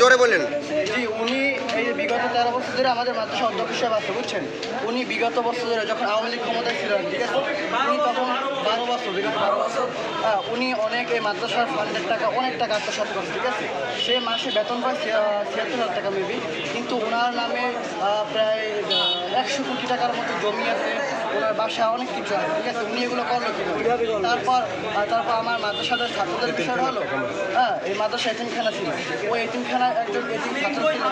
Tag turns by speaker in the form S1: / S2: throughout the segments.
S1: জোরে বলেন।
S2: জি উনি এই বিগত তেরো বছর ধরে আমাদের মাদ্রাসা অধ্যক্ষ হিসেবে আছে বুঝছেন? উনি বিগত বছর ধরে যখন আওয়ামী লীগ ক্ষমতায় ছিলেন ঠিক আছে? উনি তখন বারো বছর বিগত বারো বছর হ্যাঁ, উনি অনেক এই মাদ্রাসার ফান্ডের টাকা অনেক টাকা আত্মসাৎ করেন ঠিক আছে? সে মাসে বেতন পায় ছিয়াত্তর হাজার টাকা মেবি কিন্তু ওনার নামে প্রায় একশো কোটি টাকার মতো জমি আছে ওনার বাসা অনেক কিছু আছে, ঠিক আছে? উনি এগুলো করল কীভাবে? তারপর তারপর আমার মাদ্রাসাদের ছাত্রদের বিষয়টা হলো হ্যাঁ এই মাদ্রাসা এতিমখানা ছিল। ওই এতিমখানা একজন এতিম ছাত্র ছিল।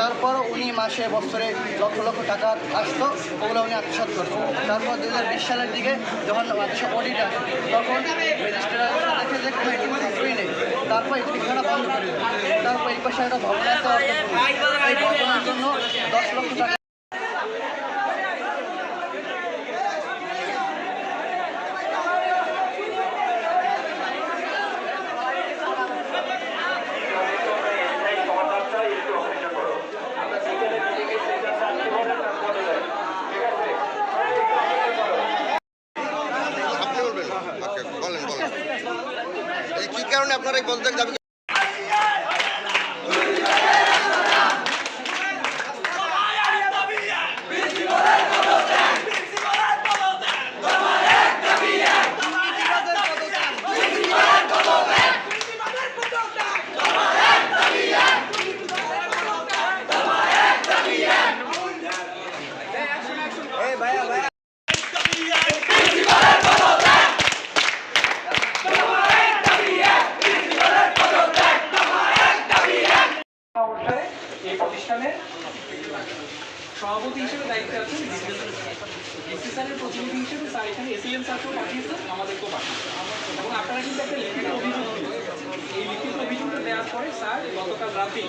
S2: তারপর উনি মাসে, বছরে লক্ষ লক্ষ টাকা আসতো, ওগুলো উনি আত্মসাৎ করতো। তারপর দু হাজার বিশ সালের দিকে যখন মাদ্রাসা অডিট আসে, তখন রেজিস্ট্রার দেখে যে কোনো এতিম ছাত্রই নেই। তারপর এতিমখানা বন্ধ করে তারপর এই পাশে একটা ভবন আছে এই ভবনের জন্য দশ লক্ষ টাকা
S1: আপনারা পদত্যাগ দাবি
S3: সভাপতি হিসেবে দায়িত্বে আছেন ডিসি স্যারের প্রতিনিধি হিসেবে স্যার এখানে এসিএম স্যারকেও পাঠিয়েছেন, আমাদেরকেও পাঠিয়েছেন। এবং আপনারা কিন্তু একটা লিখিত অভিযোগ এই লিখিত অভিযোগটা দেওয়ার পরে স্যার গতকাল রাতে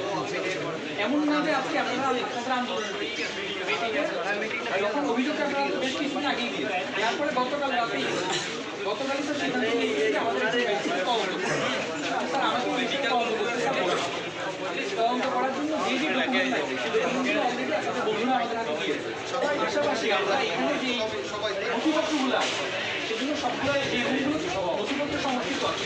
S3: এমন না যে আজকে আপনারা আপনারা আন্দোলন যখন অভিযোগটা আপনারা বেশ কিছুদিন আগেই দিয়েছেন দেওয়ার পরে গতকাল রাতে গতকাল স্যার সিদ্ধান্ত নিয়েছেন যে আমাদের আমরা এখানে যে নথিপত্রগুলো সেগুলো সবগুলো যে নথিপত্র সমর্থিত আছে